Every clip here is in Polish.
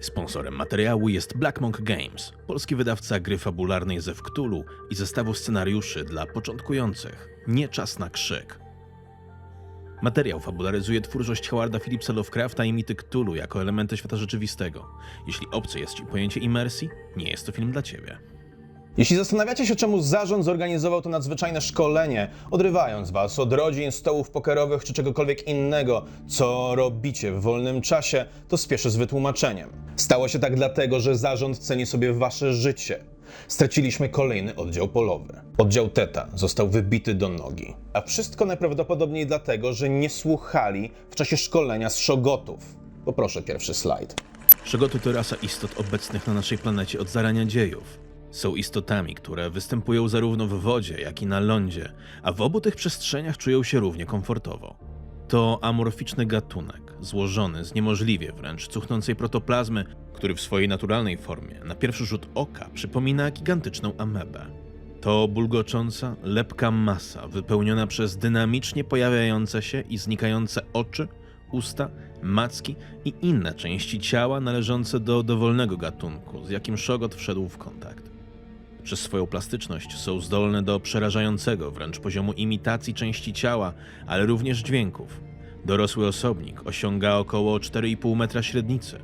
Sponsorem materiału jest Black Monk Games, polski wydawca gry fabularnej ze Wktulu i zestawu scenariuszy dla początkujących. Nie czas na krzyk. Materiał fabularyzuje twórczość Howarda Phillipsa Lovecrafta i mity Cthulhu jako elementy świata rzeczywistego. Jeśli obce jest Ci pojęcie imersji, nie jest to film dla Ciebie. Jeśli zastanawiacie się, czemu zarząd zorganizował to nadzwyczajne szkolenie, odrywając was od rodzin, stołów pokerowych czy czegokolwiek innego, co robicie w wolnym czasie, to spieszę z wytłumaczeniem. Stało się tak dlatego, że zarząd ceni sobie wasze życie. Straciliśmy kolejny oddział polowy. Oddział Teta został wybity do nogi. A wszystko najprawdopodobniej dlatego, że nie słuchali w czasie szkolenia z szogotów. Poproszę pierwszy slajd. Szogoty to rasa istot obecnych na naszej planecie od zarania dziejów. Są istotami, które występują zarówno w wodzie, jak i na lądzie, a w obu tych przestrzeniach czują się równie komfortowo. To amorficzny gatunek, złożony z niemożliwie wręcz cuchnącej protoplazmy, który w swojej naturalnej formie na pierwszy rzut oka przypomina gigantyczną amebę. To bulgocząca, lepka masa wypełniona przez dynamicznie pojawiające się i znikające oczy, usta, macki i inne części ciała należące do dowolnego gatunku, z jakim szogot wszedł w kontakt. Przez swoją plastyczność są zdolne do przerażającego wręcz poziomu imitacji części ciała, ale również dźwięków. Dorosły osobnik osiąga około 4,5 metra średnicy.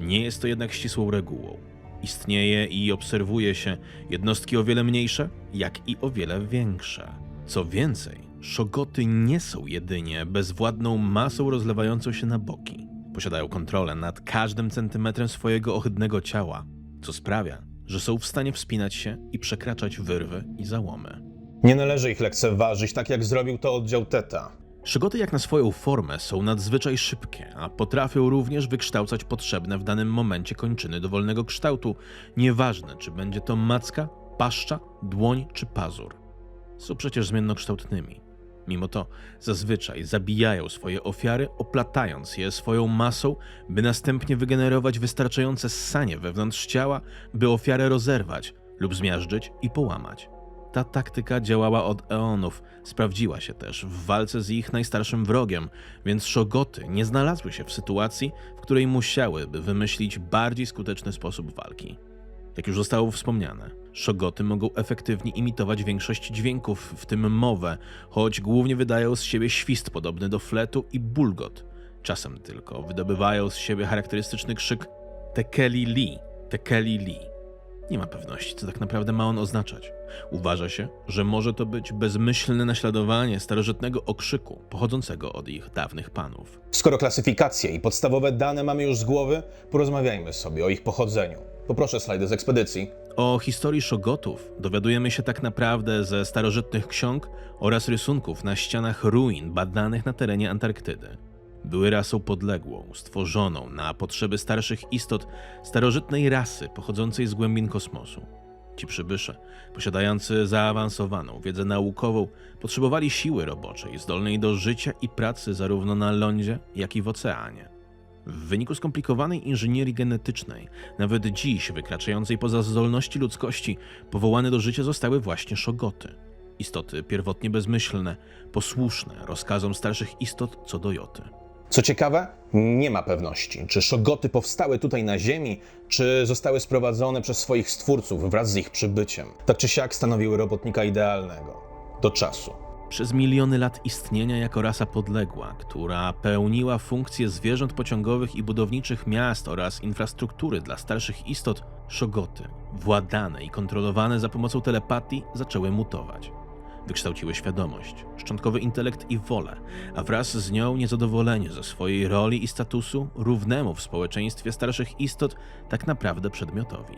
Nie jest to jednak ścisłą regułą. Istnieje i obserwuje się jednostki o wiele mniejsze, jak i o wiele większe. Co więcej, szogoty nie są jedynie bezwładną masą rozlewającą się na boki. Posiadają kontrolę nad każdym centymetrem swojego ohydnego ciała, co sprawia, że są w stanie wspinać się i przekraczać wyrwy i załomy. Nie należy ich lekceważyć, tak jak zrobił to oddział Teta. Szygoty jak na swoją formę są nadzwyczaj szybkie, a potrafią również wykształcać potrzebne w danym momencie kończyny dowolnego kształtu, nieważne czy będzie to macka, paszcza, dłoń czy pazur. Są przecież zmiennokształtnymi. Mimo to zazwyczaj zabijają swoje ofiary, oplatając je swoją masą, by następnie wygenerować wystarczające ssanie wewnątrz ciała, by ofiarę rozerwać lub zmiażdżyć i połamać. Ta taktyka działała od eonów, sprawdziła się też w walce z ich najstarszym wrogiem, więc szogoty nie znalazły się w sytuacji, w której musiałyby wymyślić bardziej skuteczny sposób walki. Jak już zostało wspomniane, szogoty mogą efektywnie imitować większość dźwięków, w tym mowę, choć głównie wydają z siebie świst podobny do fletu i bulgot. Czasem tylko wydobywają z siebie charakterystyczny krzyk Tekeli Li, Tekeli Li. Nie ma pewności, co tak naprawdę ma on oznaczać. Uważa się, że może to być bezmyślne naśladowanie starożytnego okrzyku pochodzącego od ich dawnych panów. Skoro klasyfikacje i podstawowe dane mamy już z głowy, porozmawiajmy sobie o ich pochodzeniu. Poproszę slajdy z ekspedycji. O historii szogotów dowiadujemy się tak naprawdę ze starożytnych ksiąg oraz rysunków na ścianach ruin badanych na terenie Antarktydy. Były rasą podległą, stworzoną na potrzeby starszych istot starożytnej rasy pochodzącej z głębin kosmosu. Ci przybysze, posiadający zaawansowaną wiedzę naukową, potrzebowali siły roboczej zdolnej do życia i pracy zarówno na lądzie, jak i w oceanie. W wyniku skomplikowanej inżynierii genetycznej, nawet dziś wykraczającej poza zdolności ludzkości, powołane do życia zostały właśnie szogoty. Istoty pierwotnie bezmyślne, posłuszne rozkazom starszych istot co do joty. Co ciekawe, nie ma pewności, czy szogoty powstały tutaj na Ziemi, czy zostały sprowadzone przez swoich stwórców wraz z ich przybyciem. Tak czy siak stanowiły robotnika idealnego. Do czasu. Przez miliony lat istnienia jako rasa podległa, która pełniła funkcje zwierząt pociągowych i budowniczych miast oraz infrastruktury dla starszych istot, szogoty, władane i kontrolowane za pomocą telepatii, zaczęły mutować. Wykształciły świadomość, szczątkowy intelekt i wolę, a wraz z nią niezadowolenie ze swojej roli i statusu równemu w społeczeństwie starszych istot tak naprawdę przedmiotowi.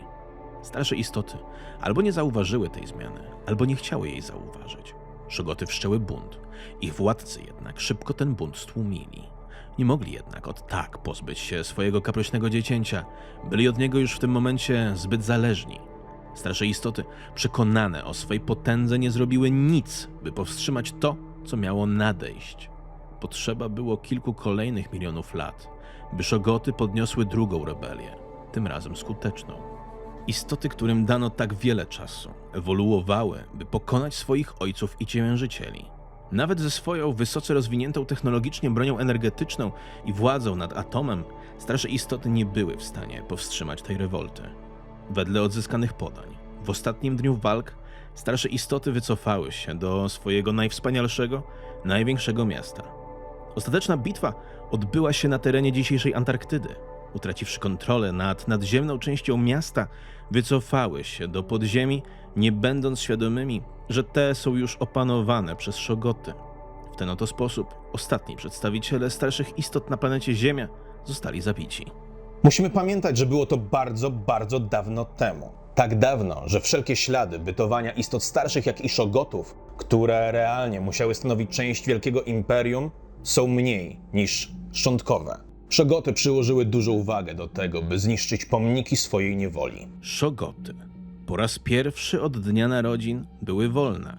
Starsze istoty albo nie zauważyły tej zmiany, albo nie chciały jej zauważyć. Szogoty wszczęły bunt. Ich władcy jednak szybko ten bunt stłumili. Nie mogli jednak od tak pozbyć się swojego kapryśnego dziecięcia. Byli od niego już w tym momencie zbyt zależni. Starsze istoty, przekonane o swej potędze, nie zrobiły nic, by powstrzymać to, co miało nadejść. Potrzeba było kilku kolejnych milionów lat, by szogoty podniosły drugą rebelię, tym razem skuteczną. Istoty, którym dano tak wiele czasu, ewoluowały, by pokonać swoich ojców i ciemiężycieli. Nawet ze swoją wysoce rozwiniętą technologicznie bronią energetyczną i władzą nad atomem, starsze istoty nie były w stanie powstrzymać tej rewolty. Wedle odzyskanych podań, w ostatnim dniu walk starsze istoty wycofały się do swojego najwspanialszego, największego miasta. Ostateczna bitwa odbyła się na terenie dzisiejszej Antarktydy. Utraciwszy kontrolę nad nadziemną częścią miasta, wycofały się do podziemi, nie będąc świadomymi, że te są już opanowane przez szogoty. W ten oto sposób ostatni przedstawiciele starszych istot na planecie Ziemia zostali zabici. Musimy pamiętać, że było to bardzo, bardzo dawno temu. Tak dawno, że wszelkie ślady bytowania istot starszych jak i szogotów, które realnie musiały stanowić część wielkiego imperium, są mniej niż szczątkowe. Szogoty przyłożyły dużą uwagę do tego, by zniszczyć pomniki swojej niewoli. Szogoty po raz pierwszy od dnia narodzin były wolne.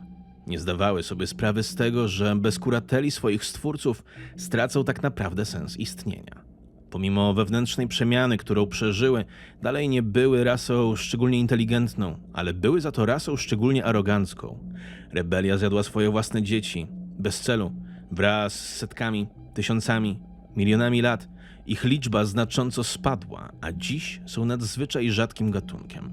Nie zdawały sobie sprawy z tego, że bez kurateli swoich stwórców stracą tak naprawdę sens istnienia. Pomimo wewnętrznej przemiany, którą przeżyły, dalej nie były rasą szczególnie inteligentną, ale były za to rasą szczególnie arogancką. Rebelia zjadła swoje własne dzieci, bez celu, wraz z setkami, tysiącami, milionami lat. Ich liczba znacząco spadła, a dziś są nadzwyczaj rzadkim gatunkiem.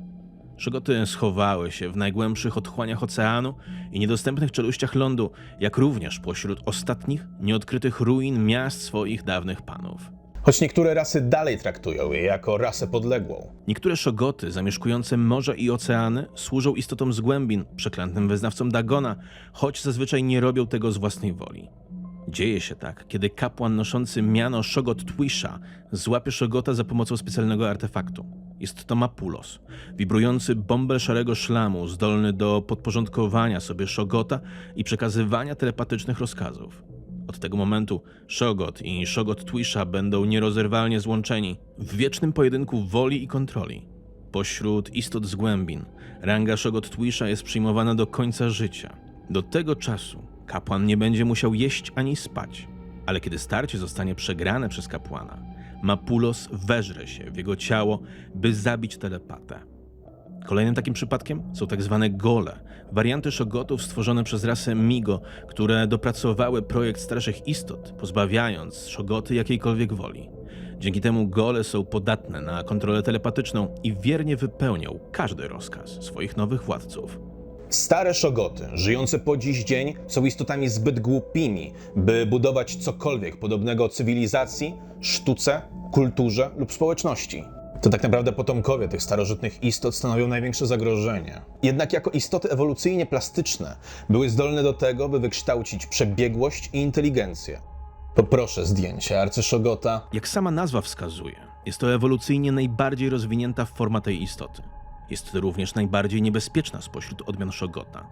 Szogoty schowały się w najgłębszych otchłaniach oceanu i niedostępnych czeluściach lądu, jak również pośród ostatnich, nieodkrytych ruin miast swoich dawnych panów. Choć niektóre rasy dalej traktują je jako rasę podległą. Niektóre szogoty zamieszkujące morze i oceany służą istotom z głębin, przeklętym wyznawcom Dagona, choć zazwyczaj nie robią tego z własnej woli. Dzieje się tak, kiedy kapłan noszący miano Szogot Twisha złapie Szogota za pomocą specjalnego artefaktu. Jest to Mapulos, wibrujący bąbel szarego szlamu, zdolny do podporządkowania sobie Szogota i przekazywania telepatycznych rozkazów. Od tego momentu Szogot i Szogot Twisha będą nierozerwalnie złączeni w wiecznym pojedynku woli i kontroli. Pośród istot z głębin, ranga Szogot Twisha jest przyjmowana do końca życia. Do tego czasu kapłan nie będzie musiał jeść ani spać, ale kiedy starcie zostanie przegrane przez kapłana, Mapulos weżre się w jego ciało, by zabić telepatę. Kolejnym takim przypadkiem są tak zwane gole, warianty szogotów stworzone przez rasę Migo, które dopracowały projekt starszych istot, pozbawiając szogoty jakiejkolwiek woli. Dzięki temu gole są podatne na kontrolę telepatyczną i wiernie wypełnią każdy rozkaz swoich nowych władców. Stare szogoty, żyjące po dziś dzień, są istotami zbyt głupimi, by budować cokolwiek podobnego cywilizacji, sztuce, kulturze lub społeczności. To tak naprawdę potomkowie tych starożytnych istot stanowią największe zagrożenie. Jednak jako istoty ewolucyjnie plastyczne były zdolne do tego, by wykształcić przebiegłość i inteligencję. Poproszę zdjęcie arcyszogota. Jak sama nazwa wskazuje, jest to ewolucyjnie najbardziej rozwinięta forma tej istoty. Jest to również najbardziej niebezpieczna spośród odmian Szogota.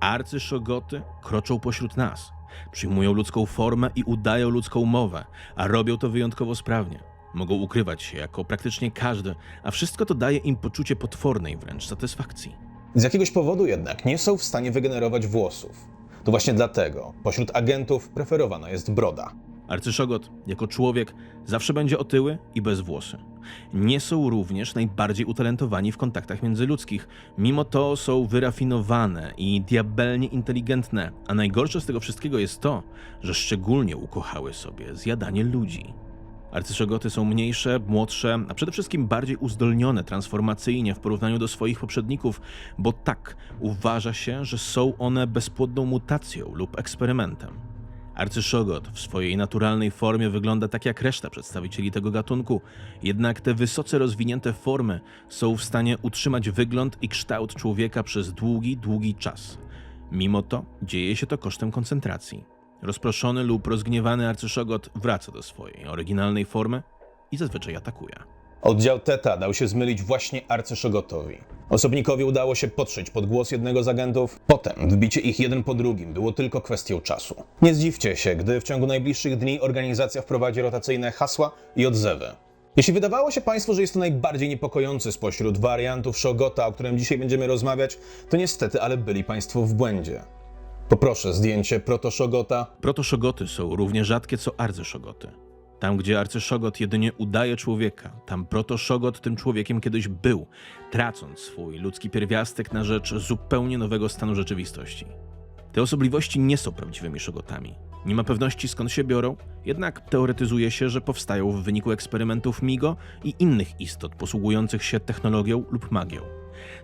Arcyszogoty kroczą pośród nas, przyjmują ludzką formę i udają ludzką mowę, a robią to wyjątkowo sprawnie. Mogą ukrywać się jako praktycznie każdy, a wszystko to daje im poczucie potwornej wręcz satysfakcji. Z jakiegoś powodu jednak nie są w stanie wygenerować włosów. To właśnie dlatego pośród agentów preferowana jest broda. Arcyszogot, jako człowiek, zawsze będzie otyły i bez włosy. Nie są również najbardziej utalentowani w kontaktach międzyludzkich. Mimo to są wyrafinowane i diabelnie inteligentne, a najgorsze z tego wszystkiego jest to, że szczególnie ukochały sobie zjadanie ludzi. Arcyszogoty są mniejsze, młodsze, a przede wszystkim bardziej uzdolnione transformacyjnie w porównaniu do swoich poprzedników, bo tak uważa się, że są one bezpłodną mutacją lub eksperymentem. Arcyszogot w swojej naturalnej formie wygląda tak jak reszta przedstawicieli tego gatunku, jednak te wysoce rozwinięte formy są w stanie utrzymać wygląd i kształt człowieka przez długi, długi czas. Mimo to dzieje się to kosztem koncentracji. Rozproszony lub rozgniewany arcyszogot wraca do swojej oryginalnej formy i zazwyczaj atakuje. Oddział Teta dał się zmylić właśnie arcyszogotowi. Osobnikowi udało się podszyć pod głos jednego z agentów. Potem wbicie ich jeden po drugim było tylko kwestią czasu. Nie zdziwcie się, gdy w ciągu najbliższych dni organizacja wprowadzi rotacyjne hasła i odzewy. Jeśli wydawało się Państwu, że jest to najbardziej niepokojący spośród wariantów Szogota, o którym dzisiaj będziemy rozmawiać, to niestety, ale byli Państwo w błędzie. Poproszę zdjęcie protoszogota. Protoszogoty są równie rzadkie co arcyszogoty. Tam, gdzie arcyszogot jedynie udaje człowieka, tam protoszogot tym człowiekiem kiedyś był, tracąc swój ludzki pierwiastek na rzecz zupełnie nowego stanu rzeczywistości. Te osobliwości nie są prawdziwymi szogotami. Nie ma pewności skąd się biorą, jednak teoretyzuje się, że powstają w wyniku eksperymentów Migo i innych istot posługujących się technologią lub magią.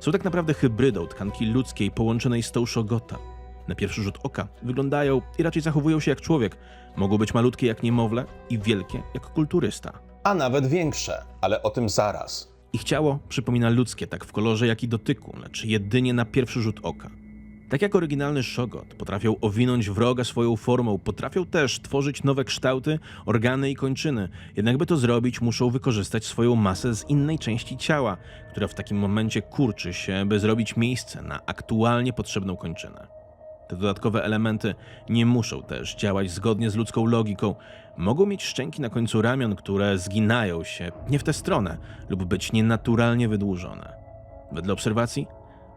Są tak naprawdę hybrydą tkanki ludzkiej połączonej z tą szogota. Na pierwszy rzut oka wyglądają i raczej zachowują się jak człowiek. Mogą być malutkie jak niemowlę i wielkie jak kulturysta. A nawet większe, ale o tym zaraz. Ich ciało przypomina ludzkie tak w kolorze, jak i dotyku, lecz jedynie na pierwszy rzut oka. Tak jak oryginalny Szogot potrafią owinąć wroga swoją formą, potrafią też tworzyć nowe kształty, organy i kończyny. Jednak by to zrobić, muszą wykorzystać swoją masę z innej części ciała, która w takim momencie kurczy się, by zrobić miejsce na aktualnie potrzebną kończynę. Te dodatkowe elementy nie muszą też działać zgodnie z ludzką logiką. Mogą mieć szczęki na końcu ramion, które zginają się nie w tę stronę lub być nienaturalnie wydłużone. Wedle obserwacji,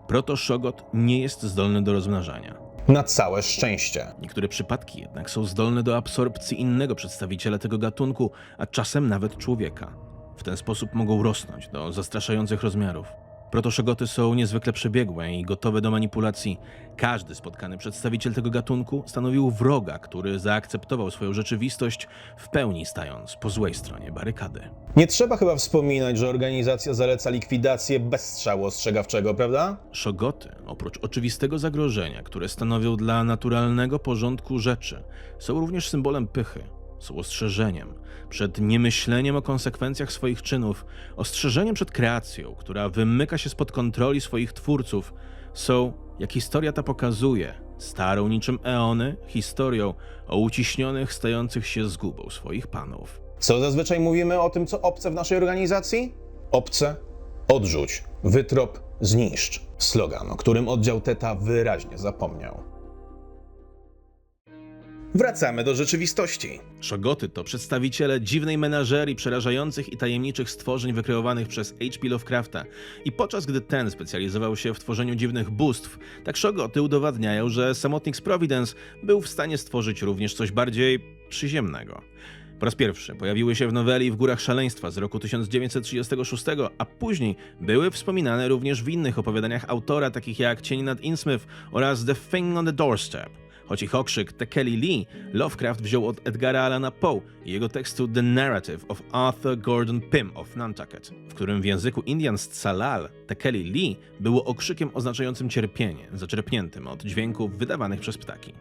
proto-szogot nie jest zdolny do rozmnażania. Na całe szczęście. Niektóre przypadki jednak są zdolne do absorpcji innego przedstawiciela tego gatunku, a czasem nawet człowieka. W ten sposób mogą rosnąć do zastraszających rozmiarów. Protoszogoty są niezwykle przebiegłe i gotowe do manipulacji. Każdy spotkany przedstawiciel tego gatunku stanowił wroga, który zaakceptował swoją rzeczywistość, w pełni stając po złej stronie barykady. Nie trzeba chyba wspominać, że organizacja zaleca likwidację bez strzału ostrzegawczego, prawda? Szogoty, oprócz oczywistego zagrożenia, które stanowią dla naturalnego porządku rzeczy, są również symbolem pychy. Są ostrzeżeniem przed niemyśleniem o konsekwencjach swoich czynów, ostrzeżeniem przed kreacją, która wymyka się spod kontroli swoich twórców. Są, jak historia ta pokazuje, starą niczym eony historią o uciśnionych, stających się zgubą swoich panów. Co zazwyczaj mówimy o tym, co obce w naszej organizacji? Obce, odrzuć, wytrop, zniszcz. Slogan, o którym oddział Teta wyraźnie zapomniał. Wracamy do rzeczywistości. Szogoty to przedstawiciele dziwnej menażerii przerażających i tajemniczych stworzeń wykreowanych przez H.P. Lovecrafta. I podczas gdy ten specjalizował się w tworzeniu dziwnych bóstw, tak Szogoty udowadniają, że samotnik z Providence był w stanie stworzyć również coś bardziej przyziemnego. Po raz pierwszy pojawiły się w noweli W Górach Szaleństwa z roku 1936, a później były wspominane również w innych opowiadaniach autora, takich jak Cień nad Innsmouth oraz The Thing on the Doorstep. Choć ich okrzyk The Kelly Lee Lovecraft wziął od Edgara Allana Poe i jego tekstu The Narrative of Arthur Gordon Pym of Nantucket, w którym w języku Indian z Tsalal The Kelly Lee było okrzykiem oznaczającym cierpienie, zaczerpniętym od dźwięków wydawanych przez ptaki.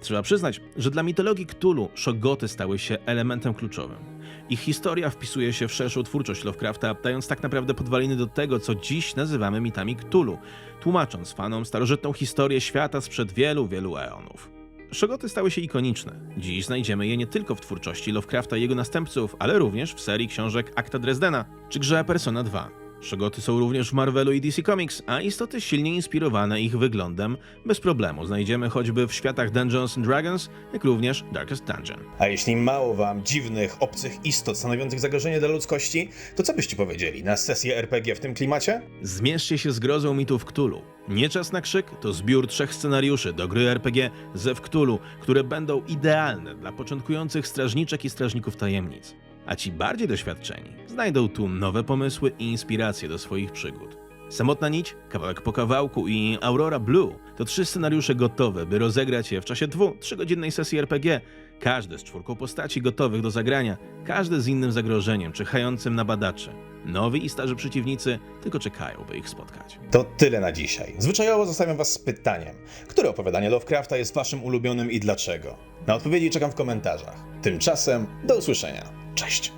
Trzeba przyznać, że dla mitologii Cthulhu szogoty stały się elementem kluczowym. Ich historia wpisuje się w szerszą twórczość Lovecrafta, dając tak naprawdę podwaliny do tego, co dziś nazywamy mitami Cthulhu, tłumacząc fanom starożytną historię świata sprzed wielu, wielu eonów. Szogoty stały się ikoniczne. Dziś znajdziemy je nie tylko w twórczości Lovecrafta i jego następców, ale również w serii książek Akta Dresdena czy grze Persona 2. Szogoty są również w Marvelu i DC Comics, a istoty silnie inspirowane ich wyglądem bez problemu znajdziemy choćby w światach Dungeons and Dragons, jak również Darkest Dungeon. A jeśli mało wam dziwnych, obcych istot stanowiących zagrożenie dla ludzkości, to co byście powiedzieli na sesję RPG w tym klimacie? Zmierzcie się z grozą mitów Cthulhu. Nie czas na krzyk to zbiór trzech scenariuszy do gry RPG ze Cthulhu, które będą idealne dla początkujących strażniczek i strażników tajemnic. A ci bardziej doświadczeni znajdą tu nowe pomysły i inspiracje do swoich przygód. Samotna nić, kawałek po kawałku i Aurora Blue to trzy scenariusze gotowe, by rozegrać je w czasie dwu, trzygodzinnej sesji RPG. Każdy z czwórką postaci gotowych do zagrania, każdy z innym zagrożeniem czyhającym na badaczy. Nowi i starzy przeciwnicy tylko czekają, by ich spotkać. To tyle na dzisiaj. Zwyczajowo zostawiam was z pytaniem. Które opowiadanie Lovecrafta jest waszym ulubionym i dlaczego? Na odpowiedzi czekam w komentarzach. Tymczasem do usłyszenia. Cześć!